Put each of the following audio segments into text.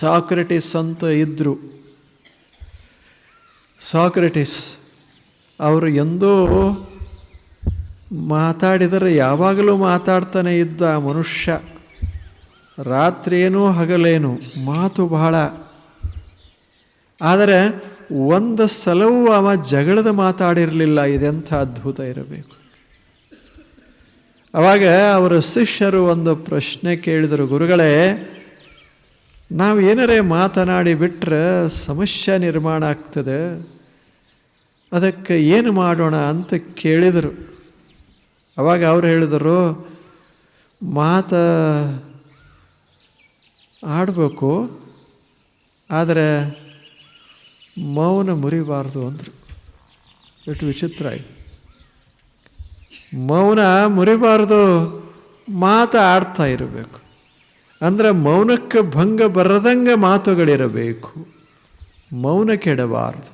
Socrates ಅಂತ ಇದ್ದರು Socrates, ಅವರು ಎಂದೂ ಮಾತಾಡಿದರೆ ಯಾವಾಗಲೂ ಮಾತಾಡ್ತಾನೆ ಇದ್ದ ಮನುಷ್ಯ. ರಾತ್ರಿಯೇನೋ ಹಗಲೇನು, ಮಾತು ಬಹಳ. ಆದರೆ ಒಂದು ಸಲವೂ ಅವ ಜಗಳದ ಮಾತಾಡಿರಲಿಲ್ಲ, ಇದೆಂಥ ಅದ್ಭುತ ಇರಬೇಕು. ಅವಾಗ ಅವರ ಶಿಷ್ಯರು ಒಂದು ಪ್ರಶ್ನೆ ಕೇಳಿದರು, ಗುರುಗಳೇ ನಾವು ಏನಾರೇ ಮಾತನಾಡಿ ಬಿಟ್ಟರೆ ಸಮಸ್ಯೆ ನಿರ್ಮಾಣ ಆಗ್ತದೆ. ಅದಕ್ಕೆ ಏನು ಮಾಡೋಣ ಅಂತ ಕೇಳಿದರು. ಅವಾಗ ಅವ್ರು ಹೇಳಿದರು, ಮಾತ ಆಡಬೇಕು, ಆದರೆ ಮೌನ ಮುರಿಬಾರ್ದು ಅಂದರು. ಎಷ್ಟು ವಿಚಿತ್ರ ಇದು. ಮೌನ ಮುರಿಬಾರ್ದು, ಮಾತು ಆಡ್ತಾ ಇರಬೇಕು. ಅಂದರೆ ಮೌನಕ್ಕೆ ಭಂಗ ಬರದಂಗೆ ಮಾತುಗಳಿರಬೇಕು. ಮೌನ ಕೆಡಬಾರ್ದು.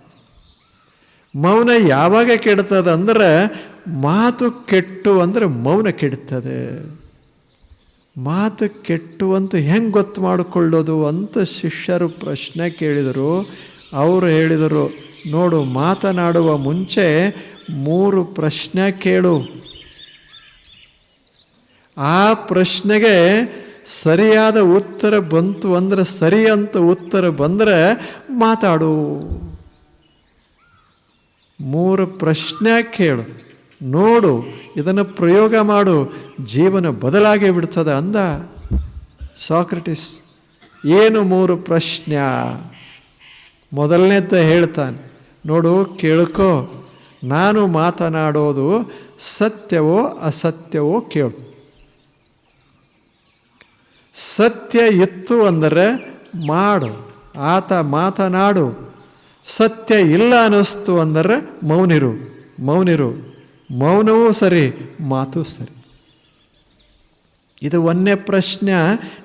ಮೌನ ಯಾವಾಗ ಕೆಡ್ತದೆ ಅಂದರೆ ಮಾತು ಕೆಟ್ಟು ಅಂದರೆ ಮೌನ ಕೆಡ್ತದೆ. ಮಾತು ಕೆಟ್ಟು ಅಂತ ಹೆಂಗೆ ಗೊತ್ತು ಮಾಡಿಕೊಳ್ಳೋದು ಅಂತ ಶಿಷ್ಯರು ಪ್ರಶ್ನೆ ಕೇಳಿದರು. ಅವರು ಹೇಳಿದರು, ನೋಡು, ಮಾತನಾಡುವ ಮುಂಚೆ ಮೂರು ಪ್ರಶ್ನೆ ಕೇಳು. ಆ ಪ್ರಶ್ನೆಗೆ ಸರಿಯಾದ ಉತ್ತರ ಬಂತು ಅಂದರೆ ಸರಿ ಅಂತ ಉತ್ತರ ಬಂದರೆ ಮಾತಾಡು. ಮೂರು ಪ್ರಶ್ನೆ ಕೇಳು. ನೋಡು, ಇದನ್ನು ಪ್ರಯೋಗ ಮಾಡು. ಜೀವನ ಬದಲಾಗಿ ಬಿಡ್ತದೆ ಅಂದ ಸಾಕ್ರೆಟಿಸ್. ಏನು ಮೂರು ಪ್ರಶ್ನೆ? ಮೊದಲನೇದ ಹೇಳ್ತಾನೆ. ನೋಡು, ಕೇಳ್ಕೋ. ನಾನು ಮಾತನಾಡೋದು ಸತ್ಯವೋ ಅಸತ್ಯವೋ ಕೇಳು. ಸತ್ಯ ಇತ್ತು ಅಂದರೆ ಮಾಡು, ಆತ ಮಾತನಾಡು. ಸತ್ಯ ಇಲ್ಲ ಅನ್ನಿಸ್ತು ಅಂದರೆ ಮೌನಿರು ಮೌನಿರು. ಮೌನವೂ ಸರಿ, ಮಾತು ಸರಿ. ಇದು ಒಂದನೇ ಪ್ರಶ್ನೆ,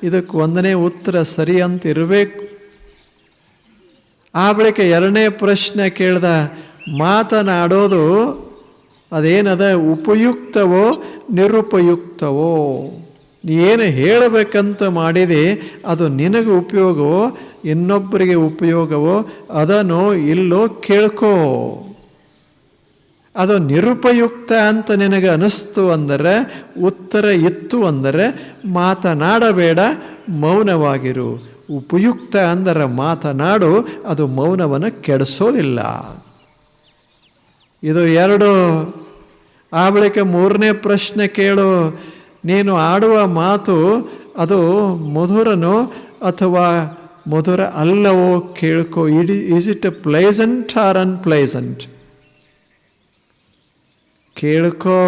ಇದಕ್ಕೆ ಒಂದನೇ ಉತ್ತರ ಸರಿ ಅಂತ ಇರಬೇಕು. ಆ ಬಳಿಕ ಎರಡನೇ ಪ್ರಶ್ನೆ ಕೇಳ್ದ, ಮಾತನಾಡೋದು ಅದೇನದ, ಉಪಯುಕ್ತವೋ ನಿರುಪಯುಕ್ತವೋ? ಏನು ಹೇಳಬೇಕಂತ ಮಾಡಿದೆ, ಅದು ನಿನಗೆ ಉಪಯೋಗವೋ, ಇನ್ನೊಬ್ಬರಿಗೆ ಉಪಯೋಗವೋ ಅದನೋ ಇಲ್ಲೋ ಕೇಳ್ಕೋ. ಅದು ನಿರುಪಯುಕ್ತ ಅಂತ ನಿನಗೆ ಅನಿಸ್ತು ಅಂದರೆ, ಉತ್ತರ ಇತ್ತು ಅಂದರೆ, ಮಾತನಾಡಬೇಡ, ಮೌನವಾಗಿರು. ಉಪಯುಕ್ತ ಅಂದರೆ ಮಾತನಾಡು, ಅದು ಮೌನವನ್ನು ಕೆಡಿಸೋದಿಲ್ಲ. ಇದು ಎರಡು. ಆ ಬಳಿಕ ಮೂರನೇ ಪ್ರಶ್ನೆ ಕೇಳು. ನೀನು ಆಡುವ ಮಾತು ಅದು ಮಧುರನೋ ಅಥವಾ ಮಧುರ ಅಲ್ಲವೋ ಕೇಳ್ಕೋ. ಇಡಿ is it pleasant or unpleasant ಕೇಳ್ಕೋ.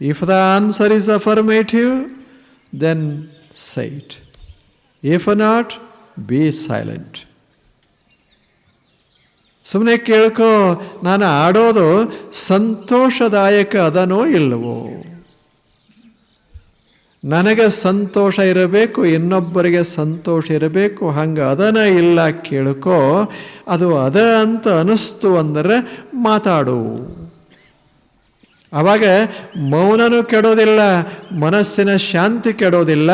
If the answer is affirmative then say it if not be silent ಸುಮ್ಮನೆ ಕೇಳ್ಕೋ. ನಾನು ಆಡೋದು ಸಂತೋಷದಾಯಕ ಅದನೋ ಇಲ್ಲವೋ? ನನಗೆ ಸಂತೋಷ ಇರಬೇಕು, ಇನ್ನೊಬ್ಬರಿಗೆ ಸಂತೋಷ ಇರಬೇಕು, ಹಂಗೆ ಅದನ ಇಲ್ಲ ಕೇಳ್ಕೋ, ಅದು ಅದ ಅಂತ ಅನಿಸ್ತು ಅಂದರೆ ಮಾತಾಡು. ಆವಾಗ ಮೌನನೂ ಕೆಡೋದಿಲ್ಲ, ಮನಸ್ಸಿನ ಶಾಂತಿ ಕೆಡೋದಿಲ್ಲ,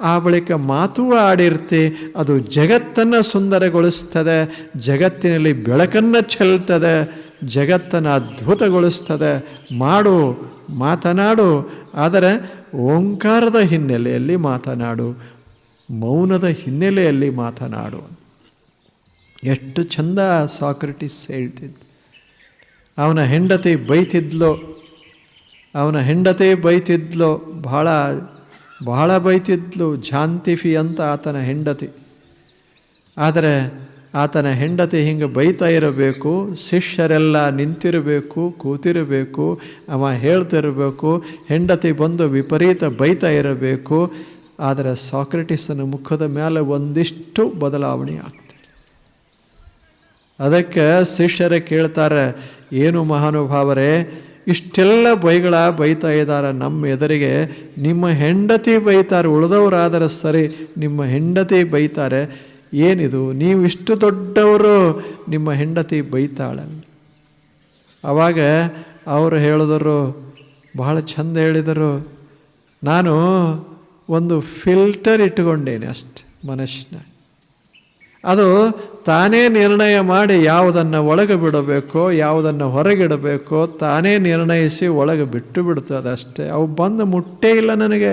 ಆ ಬಳಿಕ ಮಾತು ಆಡಿರ್ತಿ, ಅದು ಜಗತ್ತನ್ನು ಸುಂದರಗೊಳಿಸ್ತದೆ, ಜಗತ್ತಿನಲ್ಲಿ ಬೆಳಕನ್ನು ಚೆಲ್ತದೆ. ಜಗತ್ತನ್ನು ಅದ್ಭುತಗೊಳಿಸ್ತದೆ. ಮಾಡು, ಮಾತನಾಡು. ಆದರೆ ಓಂಕಾರದ ಹಿನ್ನೆಲೆಯಲ್ಲಿ ಮಾತನಾಡು. ಮೌನದ ಹಿನ್ನೆಲೆಯಲ್ಲಿ ಮಾತನಾಡು. ಎಷ್ಟು ಚಂದ ಸಾಕ್ರೆಟಿಸ್ ಹೇಳ್ತಿದ್ದ. ಅವನ ಹೆಂಡತಿ ಬೈತಿದ್ಲೋ. ಅವನ ಹೆಂಡತಿ ಬೈತಿದ್ಲು. ಬಹಳ ಬಹಳ ಬೈತಿದ್ಲು. ಝಾಂತಿಫಿ ಅಂತ ಆತನ ಹೆಂಡತಿ. ಆದರೆ ಆತನ ಹೆಂಡತಿ ಹಿಂಗೆ ಬೈತಾ ಇರಬೇಕು, ಶಿಷ್ಯರೆಲ್ಲ ನಿಂತಿರಬೇಕು, ಕೂತಿರಬೇಕು, ಅವ ಹೇಳ್ತಿರಬೇಕು, ಹೆಂಡತಿ ಬಂದು ವಿಪರೀತ ಬೈತಾ ಇರಬೇಕು. ಆದರೆ ಸಾಕ್ರೆಟಿಸನ ಮುಖದ ಮೇಲೆ ಒಂದಿಷ್ಟು ಬದಲಾವಣೆ ಆಗ್ತದೆ. ಅದಕ್ಕೆ ಶಿಷ್ಯರೇ ಕೇಳ್ತಾರೆ, ಏನು ಮಹಾನುಭಾವರೇ, ಇಷ್ಟೆಲ್ಲ ಬೈಗಳ ಬೈತಾ ಇದ್ದಾರೆ ನಮ್ಮ ಎದುರಿಗೆ. ನಿಮ್ಮ ಹೆಂಡತಿ ಬೈತಾರೆ, ಉಳಿದವರಾದರೆ ಸರಿ, ನಿಮ್ಮ ಹೆಂಡತಿ ಬೈತಾರೆ. ಏನಿದು? ನೀವು ಇಷ್ಟು ದೊಡ್ಡವರು, ನಿಮ್ಮ ಹೆಂಡತಿ ಬೈತಾಳೆ ಆವಾಗ ಅವರು ಹೇಳಿದರು, ಬಹಳ ಚಂದ ಹೇಳಿದರು. ನಾನು ಒಂದು ಫಿಲ್ಟರ್ ಇಟ್ಟುಕೊಂಡೇನೆ ಅಷ್ಟೆ ಮನುಷ್ಯನ ಅದು ತಾನೇ ನಿರ್ಣಯ ಮಾಡಿ ಯಾವುದನ್ನು ಒಳಗೆ ಬಿಡಬೇಕೋ, ಯಾವುದನ್ನು ಹೊರಗಿಡಬೇಕೋ, ತಾನೇ ನಿರ್ಣಯಿಸಿ ಒಳಗೆ ಬಿಟ್ಟು ಬಿಡ್ತದೆ ಅಷ್ಟೇ. ಅವು ಬಂದು ಮುಟ್ಟೇ ಇಲ್ಲ ನನಗೆ.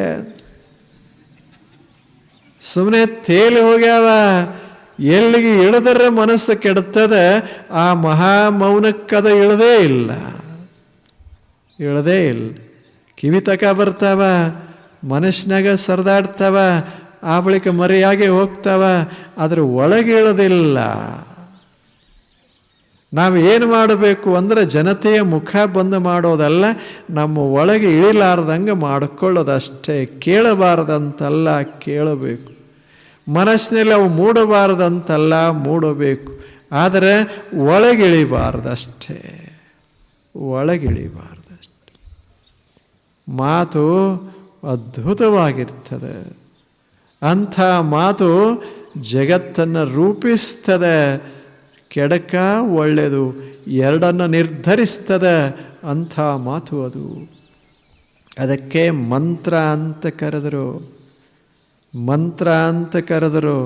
ಸುಮ್ಮನೆ ತೇಲಿ ಹೋಗ್ಯಾವ. ಎಲ್ಲಿಗೆ ಇಳಿದರೆ ಮನಸ್ಸು ಕೆಡುತ್ತದೆ, ಆ ಮಹಾ ಮೌನಕ್ಕದ ಇಳದೇ ಇಲ್ಲ. ಇಳದೇ ಇಲ್ಲ. ಕಿವಿ ತಕ ಬರ್ತಾವ ಮನುಷ್ಯನಾಗ ಸರಿದಾಡ್ತಾವ, ಆ ಬಳಿಕ ಮರೆಯಾಗಿ ಹೋಗ್ತಾವ ಅದ್ರ ಒಳಗೆ ಇಳದಿಲ್ಲ. ನಾವು ಏನು ಮಾಡಬೇಕು ಅಂದರೆ ಜನತೆಯ ಮುಖ ಬಂದು ಮಾಡೋದಲ್ಲ, ನಮ್ಮ ಒಳಗೆ ಇಳಿಲಾರ್ದಂಗೆ ಮಾಡಿಕೊಳ್ಳೋದಷ್ಟೇ. ಕೇಳಬಾರ್ದಂತಲ್ಲ ಕೇಳಬೇಕು. ಮನಸ್ಸಿನಲ್ಲಿ ಅವು ಮೂಡಬಾರ್ದಂತಲ್ಲ, ಮೂಡಬೇಕು. ಆದರೆ ಒಳಗಿಳಿಬಾರ್ದಷ್ಟೇ. ಒಳಗಿಳಿಬಾರ್ದಷ್ಟೇ. ಮಾತು ಅದ್ಭುತವಾಗಿರ್ತದೆ. ಅಂಥ ಮಾತು ಜಗತ್ತನ್ನು ರೂಪಿಸ್ತದೆ. ಕೆಡಕ ಒಳ್ಳೆಯದು ಎರಡನ್ನು ನಿರ್ಧರಿಸ್ತದೆ. ಅಂಥ ಮಾತು ಅದು. ಅದಕ್ಕೆ ಮಂತ್ರ ಅಂತ ಕರೆದರು. ಮಂತ್ರ ಅಂತ ಕರೆದರು.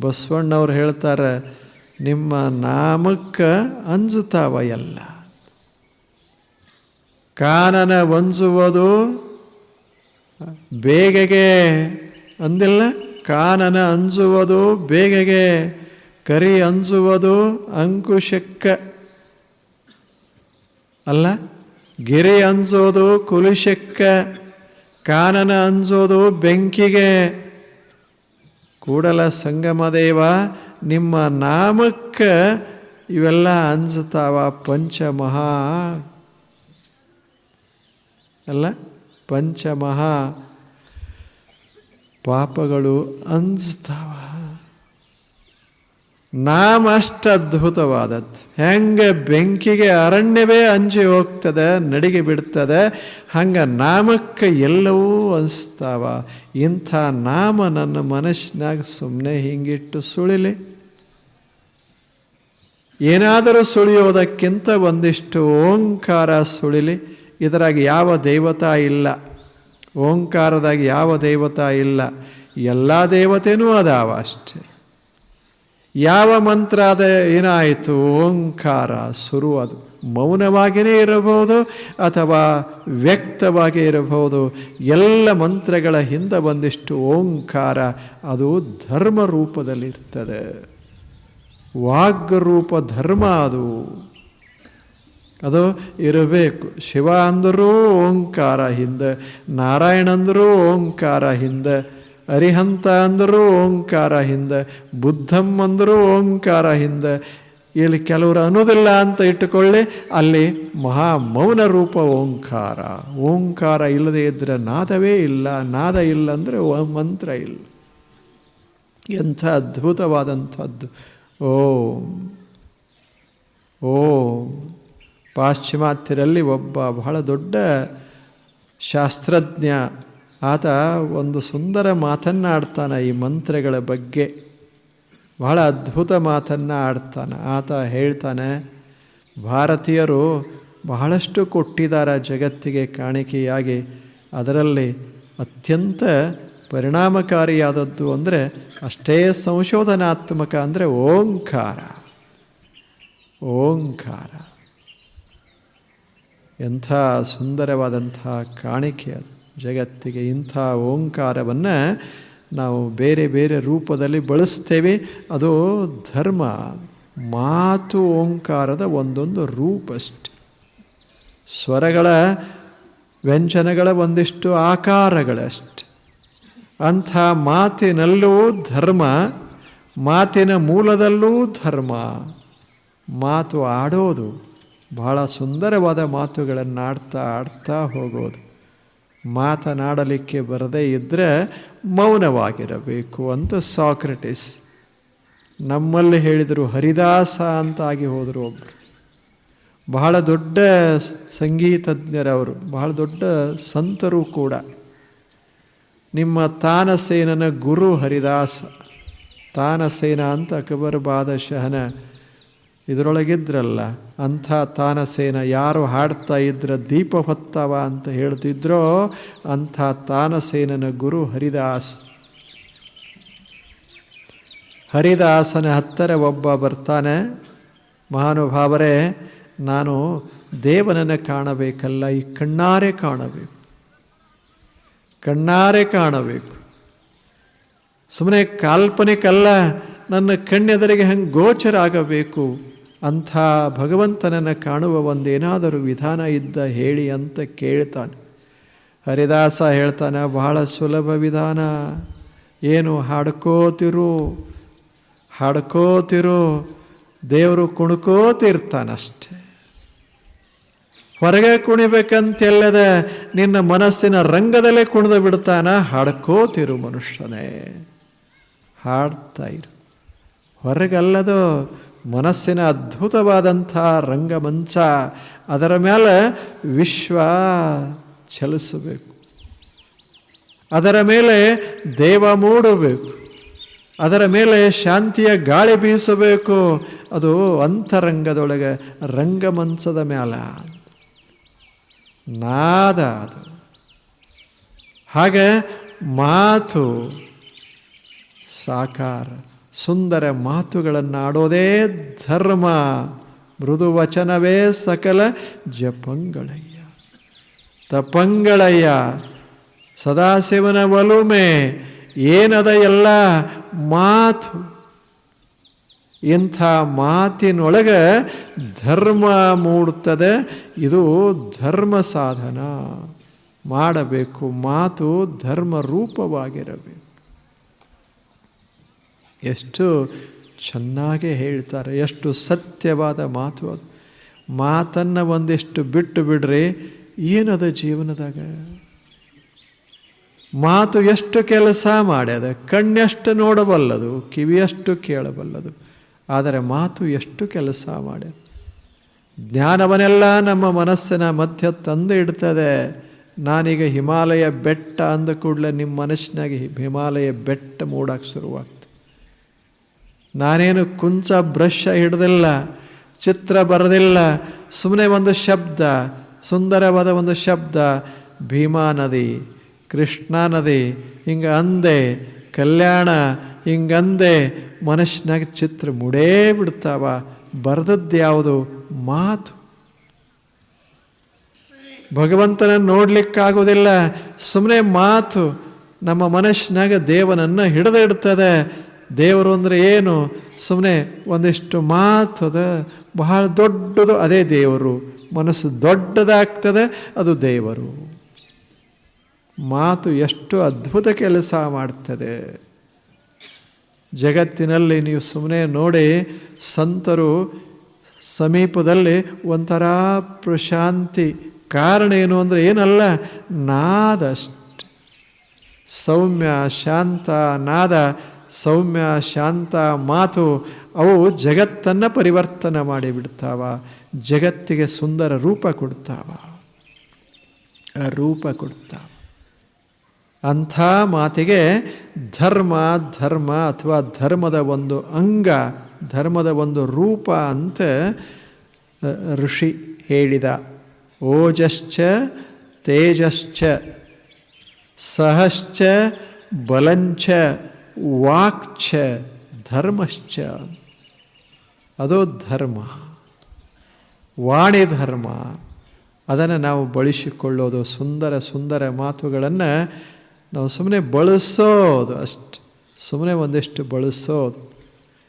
ಬಸವಣ್ಣವ್ರು ಹೇಳ್ತಾರೆ, ನಿಮ್ಮ ನಾಮಕ್ಕೆ ಅಂಜುತ್ತಾವ ಎಲ್ಲ ಕಾನನ ಒಂಜುವುದು ಬೇಗಗೆ ಅಂದಿಲ್ಲ, ಕಾನನ ಅಂಜುವುದು ಬೇಗಗೆ, ಕರಿ ಅಂಜುವುದು ಅಂಕುಶಕ್ಕ ಅಲ್ಲ, ಗಿರಿ ಅಂಜೋದು ಕುಲುಶಕ್ಕ, ಕಾನನ ಅಂಜೋದು ಬೆಂಕಿಗೆ ಕೂಡಲ ಸಂಗಮದೇವ ನಿಮ್ಮ ನಾಮಕ್ಕೆ ಇವೆಲ್ಲ ಅನ್ಸುತ್ತಾವ ಪಂಚಮಹಾ. ಅಲ್ಲ? ಪಂಚಮಹಾ. ಪಾಪಗಳು ಅಂಜಿಸ್ತಾವ ನಾಮ ಅಷ್ಟು ಅದ್ಭುತವಾದದ್ದು. ಹೆಂಗೆ ಬೆಂಕಿಗೆ ಅರಣ್ಯವೇ ಅಂಜಿ ಹೋಗ್ತದೆ, ನಡಿಗೆ ಬಿಡ್ತದೆ, ಹಂಗೆ ನಾಮಕ್ಕೆ ಎಲ್ಲವೂ ಅನಿಸ್ತಾವ. ಇಂಥ ನಾಮ ನನ್ನ ಮನಸ್ಸಿನಾಗ ಸುಮ್ಮನೆ ಹಿಂಗಿಟ್ಟು ಸುಳಿಲಿ. ಏನಾದರೂ ಸುಳಿಯೋದಕ್ಕಿಂತ ಒಂದಿಷ್ಟು ಓಂಕಾರ ಸುಳಿಲಿ. ಇದರಾಗ ಯಾವ ದೇವತಾ ಇಲ್ಲ. ಓಂಕಾರದಾಗ ಯಾವ ದೇವತಾ ಇಲ್ಲ. ಎಲ್ಲ ದೇವತೆನೂ ಅದಾವ ಅಷ್ಟೆ. ಯಾವ ಮಂತ್ರ ಅದ ಏನಾಯಿತು? ಓಂಕಾರ ಸುರು ಅದು ಮೌನವಾಗಿಯೇ ಇರಬಹುದು ಅಥವಾ ವ್ಯಕ್ತವಾಗಿ ಇರಬಹುದು. ಎಲ್ಲ ಮಂತ್ರಗಳ ಹಿಂದೆ ಬಂದಿಷ್ಟು ಓಂಕಾರ ಅದು ಧರ್ಮ ರೂಪದಲ್ಲಿರ್ತದೆ ವಾಗ್ರೂಪ ಧರ್ಮ ಅದು. ಅದು ಇರಬೇಕು. ಶಿವ ಅಂದರೂ ಓಂಕಾರ ಹಿಂದೆ, ನಾರಾಯಣ ಅಂದರೂ ಓಂಕಾರ ಹಿಂದೆ ಅರಿಹಂತ ಅಂದರೂ ಓಂಕಾರ ಹಿಂದೆ, ಬುದ್ಧಂ ಅಂದರೂ ಓಂಕಾರ ಹಿಂದೆ. ಇಲ್ಲಿ ಕೆಲವರು ಅನ್ನೋದಿಲ್ಲ ಅಂತ ಇಟ್ಟುಕೊಳ್ಳಿ, ಅಲ್ಲಿ ಮಹಾ ಮೌನ ರೂಪ ಓಂಕಾರ. ಓಂಕಾರ ಇಲ್ಲದೆ ಇದ್ದರೆ ನಾದವೇ ಇಲ್ಲ, ನಾದ ಇಲ್ಲ ಅಂದರೆ ಮಂತ್ರ ಇಲ್ಲ. ಎಂಥ ಅದ್ಭುತವಾದಂಥದ್ದು. ಓಂ ಓಂ. ಪಾಶ್ಚಿಮಾತ್ಯರಲ್ಲಿ ಒಬ್ಬ ಬಹಳ ದೊಡ್ಡ ಶಾಸ್ತ್ರಜ್ಞ ಆತ ಒಂದು ಸುಂದರ ಮಾತನ್ನು ಆಡ್ತಾನೆ ಈ ಮಂತ್ರಗಳ ಬಗ್ಗೆ. ಬಹಳ ಅದ್ಭುತ ಮಾತನ್ನು ಆಡ್ತಾನೆ ಆತ ಹೇಳ್ತಾನೆ, ಭಾರತೀಯರು ಬಹಳಷ್ಟು ಕೊಟ್ಟಿದ್ದಾರೆ ಜಗತ್ತಿಗೆ ಕಾಣಿಕೆಯಾಗಿ. ಅದರಲ್ಲಿ ಅತ್ಯಂತ ಪರಿಣಾಮಕಾರಿಯಾದದ್ದು ಅಂದರೆ ಅಷ್ಟೇ ಸಂಶೋಧನಾತ್ಮಕ ಅಂದರೆ ಓಂಕಾರ. ಓಂಕಾರ. ಎಂಥ ಸುಂದರವಾದಂಥ ಕಾಣಿಕೆ ಅದು. ಜಗತ್ತಿಗೆ ಇಂಥ ಓಂಕಾರವನ್ನು ನಾವು ಬೇರೆ ಬೇರೆ ರೂಪದಲ್ಲಿ ಬಳಸ್ತೇವೆ. ಅದು ಧರ್ಮ, ಮಾತು ಓಂಕಾರದ ಒಂದೊಂದು ರೂಪಷ್ಟೆ ಸ್ವರಗಳ ವ್ಯಂಜನಗಳ ಒಂದಿಷ್ಟು ಆಕಾರಗಳಷ್ಟೆ ಅಂಥ ಮಾತಿನಲ್ಲೂ ಧರ್ಮ, ಮಾತಿನ ಮೂಲದಲ್ಲೂ ಧರ್ಮ. ಮಾತು ಆಡೋದು, ಬಹಳ ಸುಂದರವಾದ ಮಾತುಗಳನ್ನು ಆಡ್ತಾ ಆಡ್ತಾ ಹೋಗೋದು. ಮಾತನಾಡಲಿಕ್ಕೆ ಬರದೇ ಇದ್ದರೆ ಮೌನವಾಗಿರಬೇಕು ಅಂತ ಸಾಕ್ರೆಟಿಸ್ ನಮ್ಮಲ್ಲಿ ಹೇಳಿದರು ಹರಿದಾಸ ಅಂತಾಗಿ ಹೋದರು ಒಬ್ಬರು ಬಹಳ ದೊಡ್ಡ ಸಂಗೀತಜ್ಞರವರು, ಬಹಳ ದೊಡ್ಡ ಸಂತರು ಕೂಡ. ನಿಮ್ಮ ತಾನಸೇನನ ಗುರು ಹರಿದಾಸ, ತಾನಸೇನ ಅಂತ ಅಕಬರ್ ಬಾದಶಹನ ಇದರೊಳಗಿದ್ರಲ್ಲ, ಅಂಥ ತಾನಸೇನ ಯಾರು ಹಾಡ್ತಾ ಇದ್ರ ದೀಪ ಹೊತ್ತವ ಅಂತ ಹೇಳ್ತಿದ್ರೋ ಅಂಥ ತಾನಸೇನನ ಗುರು ಹರಿದಾಸ್. ಹರಿದಾಸನ ಹತ್ತರ ಒಬ್ಬ ಬರ್ತಾನೆ, ಮಹಾನುಭಾವರೇ, ನಾನು ದೇವನನ್ನು ಕಾಣಬೇಕಲ್ಲ, ಈ ಕಣ್ಣಾರೆ ಕಾಣಬೇಕು ಕಣ್ಣಾರೆ ಕಾಣಬೇಕು. ಸುಮ್ಮನೆ ಕಾಲ್ಪನಿಕಲ್ಲ, ನನ್ನ ಕಣ್ಣೆದರಿಗೆ ಹೆಂಗೆ ಗೋಚರ ಆಗಬೇಕು ಅಂಥ ಭಗವಂತನನ್ನು ಕಾಣುವ ಒಂದೇನಾದರೂ ವಿಧಾನ ಇದ್ದ ಹೇಳಿ ಅಂತ ಕೇಳ್ತಾನೆ. ಹರಿದಾಸ ಹೇಳ್ತಾನೆ, ಬಹಳ ಸುಲಭ ವಿಧಾನ. ಏನು ಹಾಡ್ಕೋತಿರು? ಹಾಡ್ಕೋತಿರು. ದೇವರು ಕುಣ್ಕೋತಿರ್ತಾನಷ್ಟೆ. ಹೊರಗೆ ಕುಣಿಬೇಕಂತೆಲ್ಲದ ನಿನ್ನ ಮನಸ್ಸಿನ ರಂಗದಲ್ಲೇ ಕುಣಿದು ಬಿಡ್ತಾನ? ಹಾಡ್ಕೋತಿರು ಮನುಷ್ಯನೇ. ಹಾಡ್ತಾ ಇರು. ಹೊರಗಲ್ಲದು ಮನಸ್ಸಿನ ಅದ್ಭುತವಾದಂಥ ರಂಗಮಂಚ, ಅದರ ಮೇಲೆ ವಿಶ್ವ ಚಲಿಸಬೇಕು. ಅದರ ಮೇಲೆ ದೇವ ಮೂಡಬೇಕು. ಅದರ ಮೇಲೆ ಶಾಂತಿಯ ಗಾಳಿ ಬೀಸಬೇಕು. ಅದು ಅಂತರಂಗದೊಳಗೆ ರಂಗಮಂಚದ ಮ್ಯಾಲ. ನಾದ ಅದು. ಹಾಗೆ ಮಾತು ಸಾಕಾರ. ಸುಂದರ ಮಾತುಗಳನ್ನು ಆಡೋದೇ ಧರ್ಮ. ಮೃದು ವಚನವೇ ಸಕಲ ಜಪಂಗಳಯ್ಯ. ತಪಂಗಳಯ್ಯ. ಸದಾಶಿವನ ಒಲುಮೆ ಏನದ ಎಲ್ಲ ಮಾತು. ಇಂಥ ಮಾತಿನೊಳಗೆ ಧರ್ಮ ಮೂಡುತ್ತದೆ ಇದು ಧರ್ಮ ಸಾಧನ. ಮಾಡಬೇಕು ಮಾತು ಧರ್ಮ ರೂಪವಾಗಿರಬೇಕು. ಎಷ್ಟು ಚೆನ್ನಾಗಿ ಹೇಳ್ತಾರೆ, ಎಷ್ಟು ಸತ್ಯವಾದ ಮಾತು ಅದು. ಮಾತನ್ನು ಒಂದಿಷ್ಟು ಬಿಟ್ಟು ಬಿಡ್ರಿ ಏನದ ಜೀವನದಾಗ? ಮಾತು ಎಷ್ಟು ಕೆಲಸ ಮಾಡ್ಯದ, ಕಣ್ಣೆಷ್ಟು ನೋಡಬಲ್ಲದು, ಕಿವಿಯಷ್ಟು ಕೇಳಬಲ್ಲದು, ಆದರೆ ಮಾತು ಎಷ್ಟು ಕೆಲಸ ಮಾಡ್ಯದ? ಜ್ಞಾನವನ್ನೆಲ್ಲ ನಮ್ಮ ಮನಸ್ಸಿನ ಮಧ್ಯ ತಂದು ಇಡ್ತದೆ. ನಾನೀಗ ಹಿಮಾಲಯ ಬೆಟ್ಟ ಅಂದ ಕೂಡಲೇ ನಿಮ್ಮ ಮನಸ್ಸಿನಾಗ ಹಿಮಾಲಯ ಬೆಟ್ಟ ಮೂಡಕ್ಕೆ ಶುರುವಾಗ್ತದೆ. ನಾನೇನು ಕುಂಚ ಬ್ರಷ್ ಹಿಡ್ದಿಲ್ಲ, ಚಿತ್ರ ಬರೆದಿಲ್ಲ ಸುಮ್ಮನೆ ಒಂದು ಶಬ್ದ, ಸುಂದರವಾದ ಒಂದು ಶಬ್ದ, ಭೀಮಾ ನದಿ, ಕೃಷ್ಣಾ ನದಿ ಹಿಂಗೆ ಅಂದೆ ಕಲ್ಯಾಣ, ಹಿಂಗಂದೆ, ಮನಸ್ಸಿನಾಗ ಚಿತ್ರ ಮುಡೇ ಬಿಡ್ತಾವ, ಬರೆದದ್ದು ಯಾವುದು? ಮಾತು. ಭಗವಂತನ ನೋಡ್ಲಿಕ್ಕಾಗೋದಿಲ್ಲ ಸುಮ್ಮನೆ ಮಾತು, ನಮ್ಮ ಮನಸ್ಸಿನಾಗ ದೇವನನ್ನು ಹಿಡಿದು ಇಡ್ತದೆ ದೇವರು ಅಂದರೆ ಏನು? ಸುಮ್ಮನೆ ಒಂದಿಷ್ಟು ಮಾತು ಅದ ಬಹಳ ದೊಡ್ಡದು ಅದೇ ದೇವರು. ಮನಸ್ಸು ದೊಡ್ಡದಾಗ್ತದೆ, ಅದು ದೇವರು. ಮಾತು ಎಷ್ಟು ಅದ್ಭುತ ಕೆಲಸ ಮಾಡ್ತದೆ. ಜಗತ್ತಿನಲ್ಲಿ ನೀವು ಸುಮ್ಮನೆ ನೋಡಿ, ಸಂತರು ಸಮೀಪದಲ್ಲಿ ಒಂಥರ ಪ್ರಶಾಂತಿ. ಕಾರಣ ಏನು ಅಂದರೆ ಏನಲ್ಲ, ನಾದಷ್ಟು. ಸೌಮ್ಯ, ಶಾಂತ, ನಾದ ಸೌಮ್ಯ ಶಾಂತ ಮಾತು, ಅವು ಜಗತ್ತನ್ನು ಪರಿವರ್ತನೆ ಮಾಡಿಬಿಡ್ತಾವ, ಜಗತ್ತಿಗೆ ಸುಂದರ ರೂಪ ಕೊಡ್ತಾವ. ರೂಪ ಕೊಡ್ತಾವ. ಅಂಥ ಮಾತಿಗೆ ಧರ್ಮ ಧರ್ಮ ಅಥವಾ ಧರ್ಮದ ಒಂದು ಅಂಗ, ಧರ್ಮದ ಒಂದು ರೂಪ ಅಂತ ಋಷಿ ಹೇಳಿದ. ಓಜಶ್ಚ, ತೇಜಶ್ಚ, ಸಹಶ್ಚ, ಬಲಂಚ. ವಾಕ್ಚ ಧರ್ಮಶ್ಚ. ಅದು ಧರ್ಮ. ವಾಣಿ ಧರ್ಮ. ಅದನ್ನು ನಾವು ಬಳಸಿಕೊಳ್ಳೋದು ಸುಂದರ ಸುಂದರ ಮಾತುಗಳನ್ನು ನಾವು ಸುಮ್ಮನೆ ಬಳಸೋದು ಅಷ್ಟು. ಸುಮ್ಮನೆ ಒಂದಿಷ್ಟು ಬಳಸೋದು.